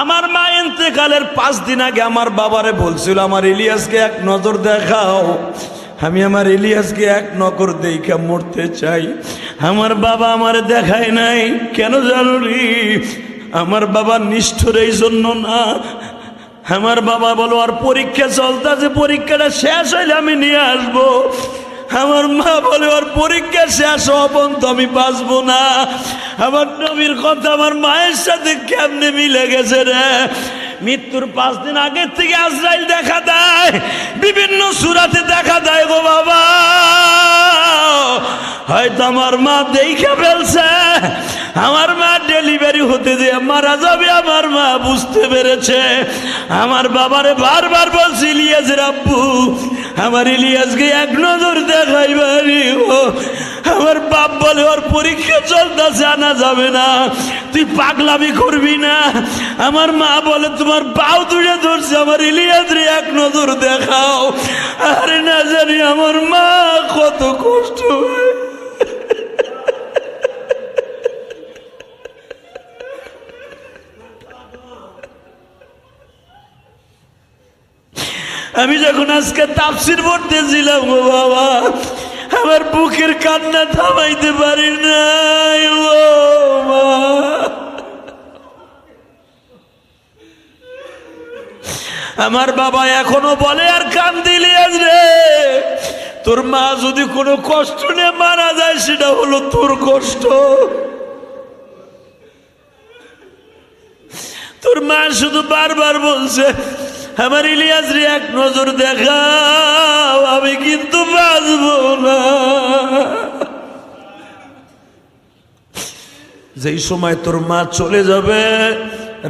আমার মা ইন্তেকালের পাঁচ দিন আগে আমার বাবারে বলছিল, আমার ইলিয়াসকে এক নজর দেখাও। আমি আমার ইলিয়াসকে এক নকর দেখা মরতে চাই। আমার বাবা আমার দেখায় নাই। কেন জানুরি আমার বাবা নিষ্ঠুর এই জন্য না। আমার বাবা বলো, আর পরীক্ষা চলতেছে, পরীক্ষাটা শেষ হইলে আমি নিয়ে আসব। আমার মা বলে ওর পরীক্ষা শেষ পর্যন্ত আমি বাঁচবো না। আমার নবীর কথা আমার মায়ের সাথে কেমনে মিলে গেছে রে? মৃত্যুর পাঁচ দিন আগের থেকে আজরাইল দেখা দেয়, বিভিন্ন সুরাতে দেখা দেয় গো বাবা। হয়তো আমার মা দেখে ফেলছে, আমার মা ডেলিভারি হতে দিয়ে মারা যাবে, আমার মা বুঝতে পেরেছে। আমার বাবারে বারবার বলছি ইলিয়াসের আব্বু আমার ইলিয়াসকে এক নজর দেখাই দেখাইবারি ও, আমার বাপ বলে ওর পরীক্ষা চলতেছে, আনা যাবে না। তুই পাগলামি করবি না। আমার মা বলে, তোমার পাও তুলে ধরছে, আমার ইলিয়াসরে এক নজর দেখাও। আরে না জানি আমার মা কত কষ্ট হয়। আমি যখন আজকে তাপসির পড়তেছিলাম, ও বাবা, আমার বুকের কান্না থামাইতে পারি নাই, ও আমার বাবা এখনও বলে, আর কান দিলি আজ রে, তোর মা যদি কোনো কষ্ট নিয়ে মারা যায়, সেটা হলো তোর কষ্ট। তোর মা শুধু বারবার বলছে আমার ইলিয়াস রে এক নজর দেখাও, আমি কিন্তু বাঁচবো না। যেই সময় তোর মা চলে যাবে,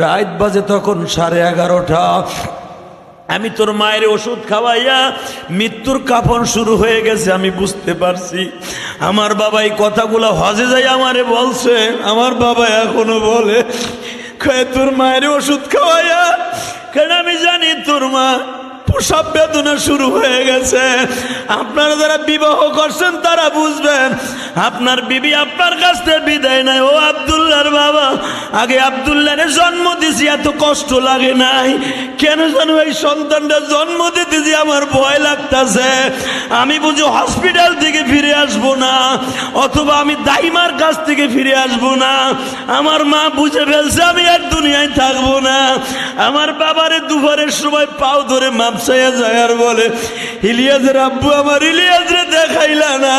রাত বাজে তখন সাড়ে এগারোটা। আমি তোর মায়ের ওষুধ খাওয়াইয়া মৃত্যুর কাফন শুরু হয়ে গেছে, আমি বুঝতে পারছি। আমার বাবা এই কথাগুলো হজে যাই আমারে বলছে, আমার বাবা এখনও বলে তোর মায়ের ওষুধ খাওয়াইয়া কেন আমি জানি তোর মা সব বেদনা শুরু হয়ে গেছে। আপনারা যারা বিবাহ করছেন, তারা বুঝবেন, আপনার বিবি আপনার কাছ থেকে বিদায় নাই ও আবদুল্লার বাবা, আগে আবদুল্লারে জন্ম দিছি, এত কষ্ট লাগে নাই। কেন জানো এই সন্তানটা জন্ম দিতে যে আমার ভয় লাগতেছে? আমি বুঝি হসপিটাল থেকে ফিরে আসব না, অথবা আমি দাইমার কাছ থেকে ফিরে আসব না। আমার মা বুঝে ফেলছে আমি আর দুনিয়ায় থাকব না। আমার বাবারে দুপুরের সময় পাও ধরে মাপসাইয়া যায় আর বলে, ইলিয়াসের আব্বু আমার ইলিয়াসরে দেখাইলা না।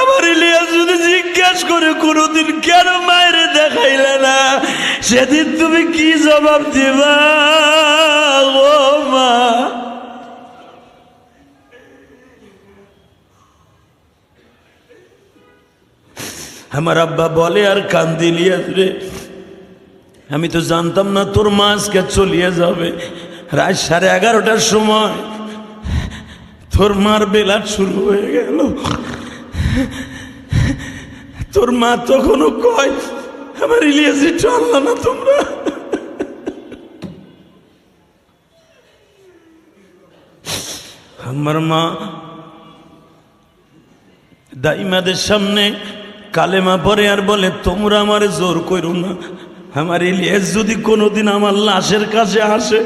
আমার ইলিয়াস যদি জিজ্ঞাসা করে, কোনোদিন কেন মায়ের দেখাইলা না? সেদিন তুমি কি জবাব দিবা? ও মা। আমার আব্বা বলে, আর কান্দিলিয়াস রে, আমি তো জানতাম না তোর মা আজকে চলিয়ে যাবে। রাত সাড়ে এগারোটার সময় তোর মার বেলা শুরু হয়ে গেল। তোর মা তখনও কয়, আমার ইলিয়াসি চলল না তোমরা। আমার মা দাইমাদের সামনে কালেমা পরে আর বলে, তোমরা আমার জোর করো না। আমার ইলিয়াস যদি কোনোদিন আমার লাশের কাছে আসে,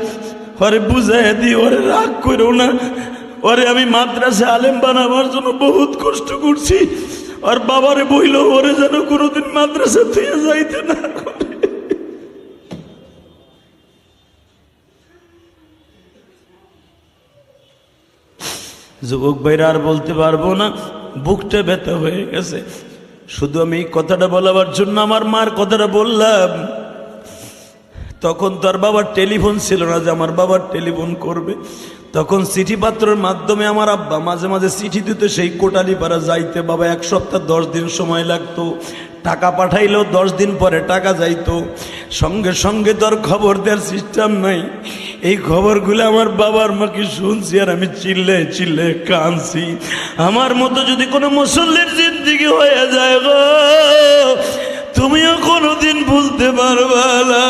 ওরে বুঝাই দিই ওরে রাগ করো না। ওরে আমি মাদ্রাসা আলেম বানাবার জন্য বহুত কষ্ট করছি। আর বাবারে বইল, ওরে যেন কোনোদিন মাদ্রাসা থেকে যাইতে না যুবক ভাইরা আর বলতে পারব না, বুকটা ব্যথা হয়ে গেছে। শুধু আমি কথাটা বলাবার জন্য আমার মার কথাটা বললাম। তখন তার বাবার টেলিফোন ছিল না যে আমার বাবার টেলিফোন করবে। তখন চিঠি পাত্রের মাধ্যমে আমার আব্বা মাঝে মাঝে চিঠি দিত, সেই কোটালিপাড়া যাইতে বাবা এক সপ্তাহ দশ দিন সময় লাগতো। টাকা পাঠাইলেও দশ দিন পরে টাকা যাইতো। সঙ্গে সঙ্গে তোর খবর দেওয়ার সিস্টেম নাই। এই খবরগুলো আমার বাবার মাকে শুনছি আর আমি চিল্লে চিল্লে কাঁদছি। আমার মতো যদি কোনো মুসল্লির জিন্দিগি হয়ে যায় গো, তুমিও কোনোদিন ভুলতে পারবা না।